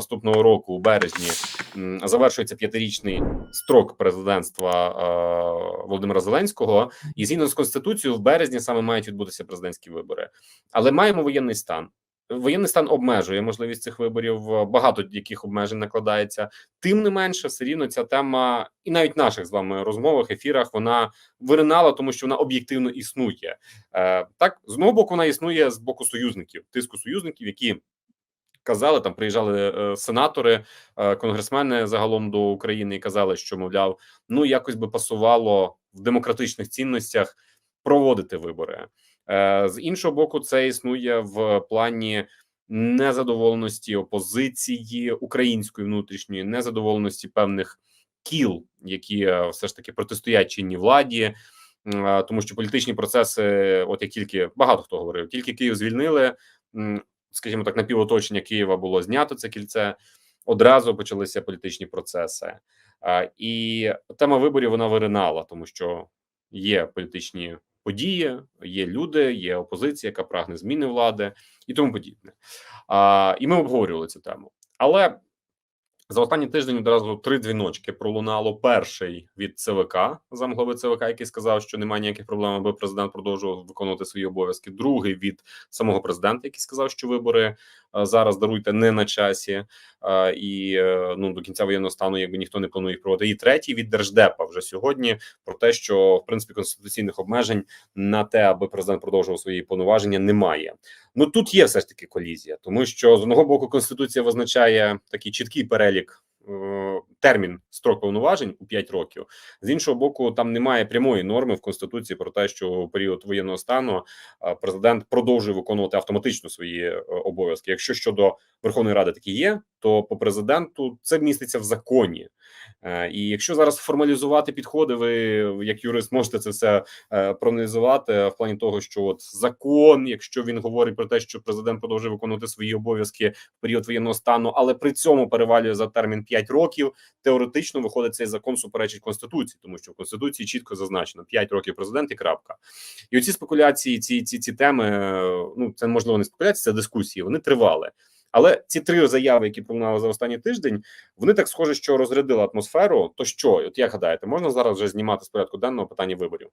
наступного року, у березні, завершується п'ятирічний строк президентства е, Володимира Зеленського, і згідно з конституцією, в березні саме мають відбутися президентські вибори. Але маємо воєнний стан. Воєнний стан обмежує можливість цих виборів. Багато яких обмежень накладається. Тим не менше, все рівно ця тема, і навіть наших з вами розмовах, ефірах, вона виринала, тому що вона об'єктивно існує. Е, так з одного боку, вона існує з боку союзників, тиску союзників, які казали там, приїжджали е, сенатори, е, конгресмени загалом до України і казали, що мовляв, ну якось би пасувало в демократичних цінностях проводити вибори. Е, з іншого боку, це існує в плані незадоволеності опозиції української внутрішньої, незадоволеності певних кіл, які все ж таки протистоять чинній владі. Тому що політичні процеси, от як тільки багато хто говорив, тільки Київ звільнили, скажімо так, напівоточення Києва було знято це кільце. Одразу почалися політичні процеси, і тема виборів вона виринала, тому що є політичні події, є люди, є опозиція, яка прагне зміни влади і тому подібне. І ми обговорювали цю тему. Але за останній тиждень одразу три дзвіночки пролунало. Перший від ЦВК, замглави ЦВК, який сказав, що немає ніяких проблем, аби президент продовжував виконувати свої обов'язки. Другий від самого президента, який сказав, що вибори е, зараз даруйте не на часі, е, і е, ну до кінця воєнного стану, якби ніхто не планує їх проводити. І третій від держдепа вже сьогодні про те, що в принципі конституційних обмежень на те, аби президент продовжував свої повноваження, немає. Ну тут є все ж таки колізія, тому що з одного боку конституція визначає такий чіткий перелік. Е, Термін строк повноважень у 5 років з іншого боку, там немає прямої норми в конституції про те, що у період воєнного стану е, президент продовжує виконувати автоматично свої е, обов'язки. Якщо щодо Верховної Ради такі є, то по президенту це міститься в законі. І якщо зараз формалізувати підходи, ви як юрист можете це все проаналізувати в плані того, що от закон, якщо він говорить про те, що президент продовжує виконувати свої обов'язки в період воєнного стану, але при цьому перевалює за термін 5 років, теоретично виходить цей закон суперечить конституції, тому що в конституції чітко зазначено 5 років президент і крапка. І оці спекуляції, ці ці ці теми, ну це можливо не спекуляції, це дискусії. Вони тривали. Але ці три заяви, які пролунали за останній тиждень, вони так схоже, що розрядили атмосферу. То що, от як гадаєте, можна зараз вже знімати з порядку денного питання виборів?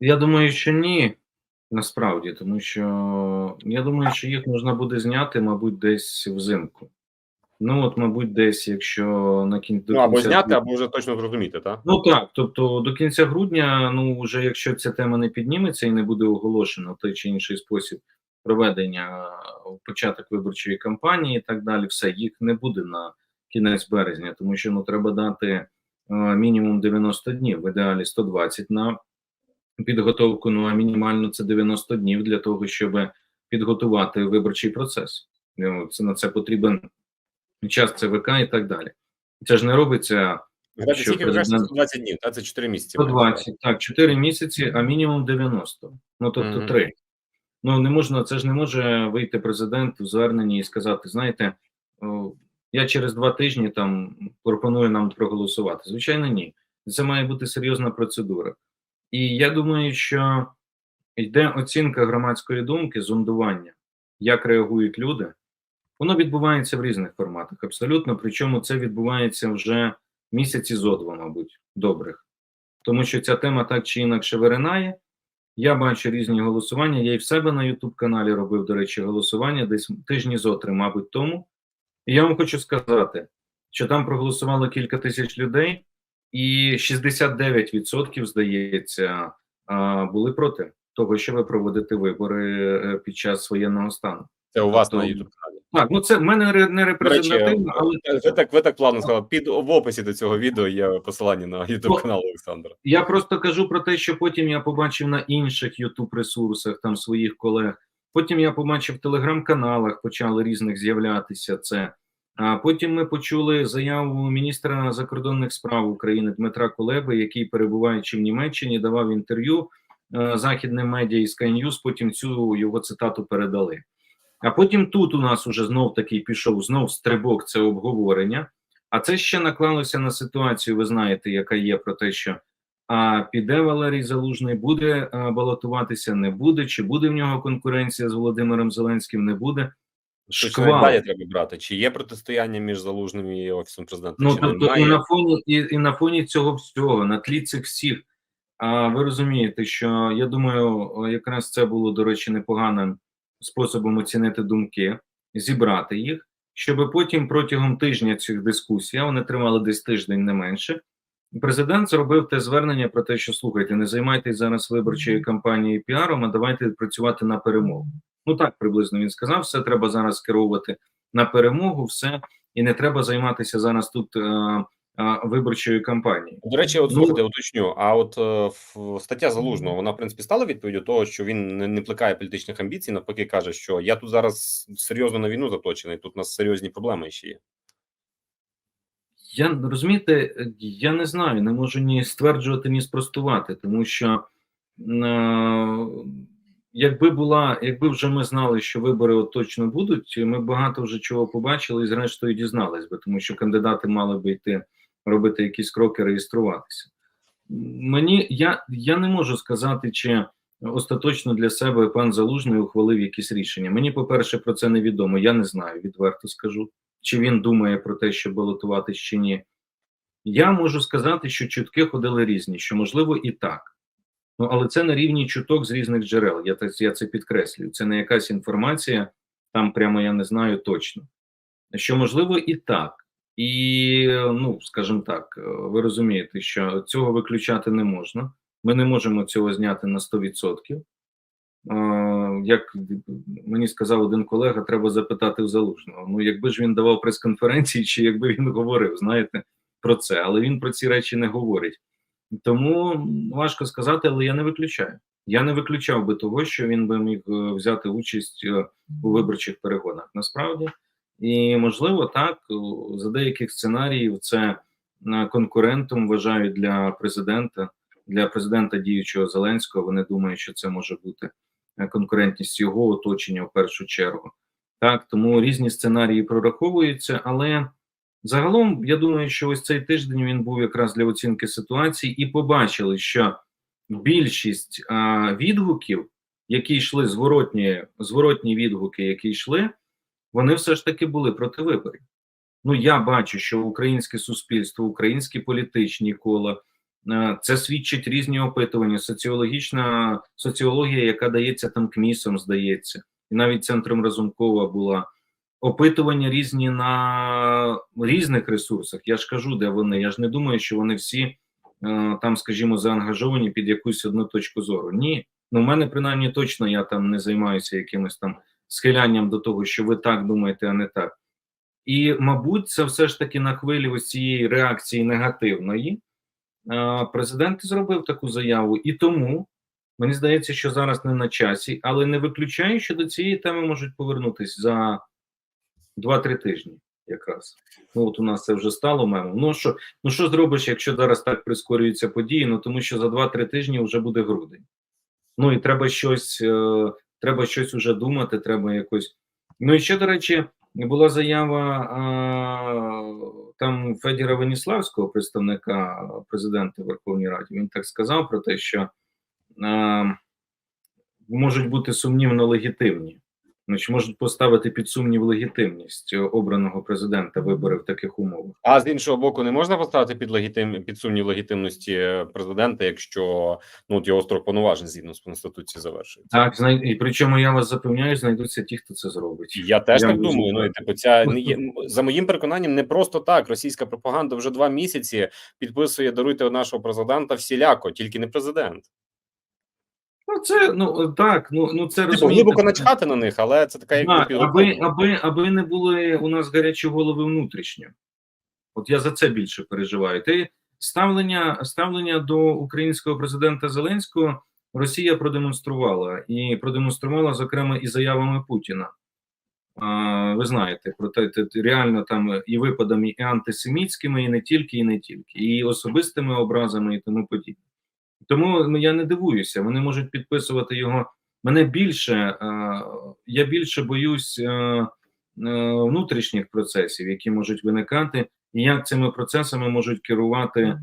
Я думаю, що ні, насправді, тому що я думаю, що їх можна буде зняти, мабуть, десь взимку. Ну, от, мабуть, десь, якщо на кін... до Ну або зняти, грудня- або вже точно зрозуміти, так? Ну так, тобто до кінця грудня, ну вже якщо ця тема не підніметься і не буде оголошено в той чи інший спосіб проведення е, початок виборчої кампанії і так далі, все їх не буде на кінець березня, тому що ну треба дати е, мінімум 90 днів, в ідеалі 120 на підготовку. Ну а мінімально це 90 днів для того, щоб підготувати виборчий процес. Ну, Це на це потрібен час ЦВК і так далі. Це ж не робиться. Що скільки президент- 120 днів, та це 4 місяці. 120, так, 4 місяці, а мінімум 90. Ну тобто Мгм. 3. Ну не можна, це ж не може вийти президент в зверненні і сказати: знаєте, о, я через два тижні там пропоную нам проголосувати. Звичайно, ні. Це має бути серйозна процедура. І я думаю, що йде оцінка громадської думки, зондування, як реагують люди. Воно відбувається в різних форматах, абсолютно. Причому це відбувається вже місяці зо два, мабуть, добрих. Тому що ця тема так чи інакше виринає. Я бачу різні голосування. Я і в себе на YouTube каналі робив, до речі, голосування десь тижні зо три, мабуть, тому. І я вам хочу сказати, що там проголосувало кілька тисяч людей, і 69%, здається, були проти того, щоб проводити вибори е, під час воєнного стану. Це у вас на Тобто, youtube каналі. Так, ну це в мене не репрезентативно, але ви так ви так плавно сказали. Під в описі до цього відео є посилання на youtube Ну, канал Олександра. Я просто кажу про те, що потім я побачив на інших youtube ресурсах там своїх колег. Потім я побачив в телеграм-каналах, почали різних з'являтися це. А потім ми почули заяву міністра закордонних справ України Дмитра Кулеби, який, перебуваючи в Німеччині, давав інтерв'ю е, західним медіа і Sky News, Потім цю його цитату передали. А потім тут у нас уже знов такий пішов знов стрибок, це обговорення. А це ще наклалося на ситуацію, ви знаєте, яка є про те, що а піде Валерій Залужний, буде а, балотуватися, не буде, чи буде в нього конкуренція з Володимиром Зеленським, не буде. Шквал. треба брати. Чи є протистояння між залужним і офісом президента? Ну чи тобто, немає? і на фоні, і, і на фоні цього всього, на тлі цих всіх. А ви розумієте, що я думаю, якраз це було, до речі, непоганим способом оцінити думки, зібрати їх, щоб потім протягом тижня цих дискусій, а вони тривали десь тиждень не менше. Президент зробив те звернення про те, що слухайте, не займайтесь зараз виборчою кампанією піаром, а давайте працювати на перемогу. Ну так приблизно він сказав. Все треба зараз керувати на перемогу, все і не треба займатися зараз тут е, виборчою кампанією. До речі, от Ну- слухайте, уточню. А от е, стаття залужного вона в принципі стала відповіддю того, що він не, не плекає політичних амбіцій, навпаки, каже, що я тут зараз серйозно на війну заточений. Тут у нас серйозні проблеми ще є. Я розумієте, я не знаю, не можу ні стверджувати, ні спростувати, тому що е, якби була, якби вже ми знали, що вибори от точно будуть, ми багато вже чого побачили і зрештою дізнались би, тому що кандидати мали би йти робити якісь кроки, реєструватися. Мені я, я не можу сказати, чи остаточно для себе пан Залужний ухвалив якісь рішення. Мені, по-перше, про це невідомо. Я не знаю, відверто скажу чи він думає про те, щоб балотуватись чи ні. Я можу сказати, що чутки ходили різні, що можливо і так. Ну, але це на рівні чуток з різних джерел. Я, я це підкреслюю. Це не якась інформація, там прямо я не знаю точно. Що можливо і так. І, ну, скажімо так, е, ви розумієте, що цього виключати не можна. Ми не можемо цього зняти на 100%. Е, Як мені сказав один колега, треба запитати в залужного. Ну, якби ж він давав прес-конференції, чи якби він говорив, знаєте, про це, але він про ці речі не говорить. Тому важко сказати, але я не виключаю. Я не виключав би того, що він би міг е, взяти участь у виборчих перегонах. Насправді, і можливо, так за деяких сценаріїв це конкурентом вважають для президента, для президента діючого Зеленського. Вони думають, що це може бути е, конкурентність його оточення в першу чергу. Так, тому різні сценарії прораховуються, але загалом я думаю, що ось цей тиждень він був якраз для оцінки ситуації, і побачили, що більшість а, відгуків, які йшли зворотні, зворотні відгуки, які йшли, вони все ж таки були проти виборів. Ну, я бачу, що українське суспільство, українські політичні кола. е, Це свідчить різні опитування, соціологічна соціологія, яка дається там КМІСом, здається, і навіть центром Разумкова була опитування різні на різних ресурсах. Я ж кажу, де вони. Я ж не думаю, що вони всі е, там, скажімо, заангажовані під якусь одну точку зору. Ні, ну в мене принаймні точно я там не займаюся якимось там схилянням до того, що ви так думаєте, а не так. І, мабуть, це все ж таки на хвилі ось цієї реакції негативної. Президент зробив таку заяву, і тому мені здається, що зараз не на часі, але не виключаю, що до цієї теми можуть повернутися за 2-3 тижні, якраз. Ну от у нас це вже стало мемом. Ну що, ну що зробиш, якщо зараз так прискорюються події? Ну тому що за 2-3 тижні вже буде грудень. Ну і треба щось, е, треба щось уже думати, треба якось. Ну і ще, до речі, була заява там Федіра Веніславського, представника президента Верховній Раді. Він так сказав про те, що можуть бути сумнівно легітимні. Значить, можуть поставити під сумнів легітимність обраного президента вибори в таких умовах. А з іншого боку, не можна поставити під легітим під сумнів легітимності президента, якщо ну от його строк повноважень згідно з конституцією завершується. Так, знай... і причому я вас запевняю, знайдуться ті, хто це зробить. Я теж Я так думаю. Ну і типу, ця не є за моїм переконанням, не просто так. Російська пропаганда вже два місяці підписує даруйте нашого президента всіляко, тільки не президент. Ну це ну так, ну ну це Типу, розумієте. глибоко начхати на них, але це така як Так, аби, аби, аби не були у нас гарячі голови внутрішньо. От я за це більше переживаю. Те ставлення, ставлення до українського президента Зеленського Росія продемонструвала і продемонструвала, зокрема, і заявами Путіна. А, ви знаєте, про те реально там і випадами і антисемітськими, і не тільки, і не тільки, і особистими образами, і тому подібне. Тому ну, я не дивуюся, вони можуть підписувати його. Мене більше, е, я більше боюсь е, е, внутрішніх процесів, які можуть виникати, і як цими процесами можуть керувати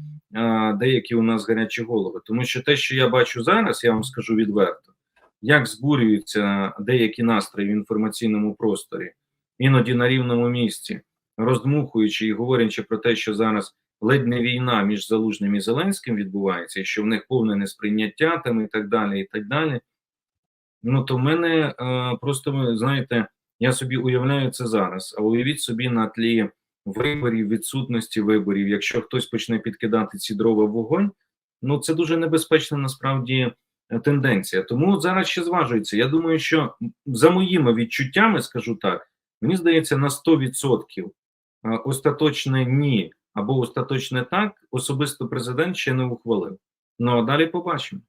деякі у нас гарячі голови. Тому що те, що я бачу зараз, я вам скажу відверто, як збурюються деякі настрої в інформаційному просторі іноді на рівному місці, роздмухуючи і говорячи про те, що зараз ледь не війна між Залужним і Зеленським відбувається, і що в них повне несприйняття там і так далі, і так далі. Ну то в мене е, просто знаєте, я собі уявляю це зараз. А уявіть собі на тлі виборів, відсутності виборів, якщо хтось почне підкидати ці дрова в вогонь, ну це дуже небезпечна насправді е, тенденція. Тому зараз ще зважується. Я думаю, що за моїми відчуттями, скажу так, мені здається, на 100% е, остаточне ні або остаточне так, особисто президент ще не ухвалив. Ну а далі побачимо.